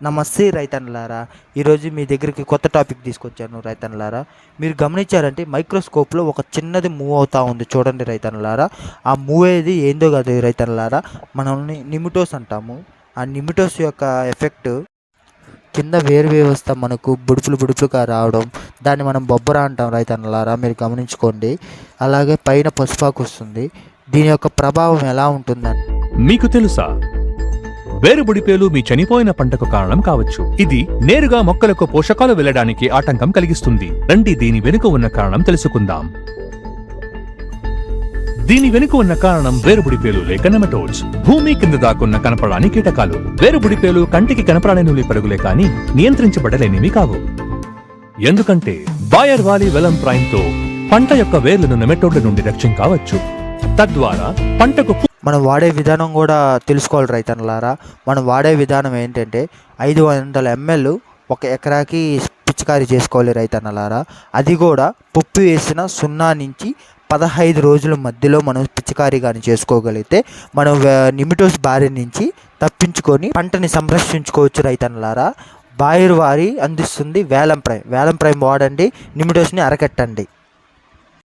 నమస్తే రైతన్లారా ఈరోజు మీ దగ్గరికి కొత్త టాపిక్ తీసుకొచ్చాను రైతన్లారా మీరు గమనించారంటే మైక్రోస్కోప్లో ఒక చిన్నది మూవ్ అవుతూ ఉంది చూడండి రైతన్లారా ఆ మూవ్ అయ్యేది ఏందో కాదు రైతన్లారా మనల్ని నిమిటోస్ అంటాము. ఆ నిమిటోస్ యొక్క ఎఫెక్ట్ కింద వేరు వ్యవస్థ మనకు బుడుపులు బుడుపులుగా రావడం దాన్ని మనం బొబ్బర అంటాం రైతన్లారా మీరు గమనించుకోండి. అలాగే పైన పసుపాకు వస్తుంది. దీని యొక్క ప్రభావం ఎలా ఉంటుందని. మీకు తెలుసా? వేరుబుడిపేలు మీ చనిపోయిన పంటకు కారణం కావచ్చు. ఇది నేరుగా మొక్కలకు పోషకాలు వెళ్ళడానికి ఆటంకం కలిగిస్తుంది. రండి దీని వెనుక ఉన్న కారణం తెలుసుకుందాం. దీని వెనుక ఉన్న కారణం వేరుబుడిపేలు లేక నెమటోడ్స్. భూమి కింద దాకున్న కనపడాని కీటకాలు. వేరుబుడిపేలు కంటికి కనపడాని నులి పరుగులే కాని నియంత్రించబడలేనివి కావు. ఎందుకంటే బాయర్ వాలి వెలం ప్రైమ్తో పంట యొక్క వేర్లను నెమటోడ్ల నుండి రక్షించవచ్చు. తద్వారా పంటకు మనం వాడే విధానం కూడా తెలుసుకోవాలి రైతన్నలారా. మనం వాడే విధానం ఏంటంటే ఐదు వందల ఎంఎల్ ఒక ఎకరాకి పిచికారీ చేసుకోవాలి రైతన్నలారా. అది కూడా పప్పు వేసిన సున్నా నుంచి పదహైదు రోజుల మధ్యలో మనం పిచికారీ కానీ చేసుకోగలిగితే మనం నిమిటోస్ బారి నుంచి తప్పించుకొని పంటని సంరక్షించుకోవచ్చు రైతన్నలారా. బాయిర్ వారి అందిస్తుంది వేలం ప్రైమ్. వేలం ప్రైమ్ వాడండి నిమిటోస్ని అరకట్టండి.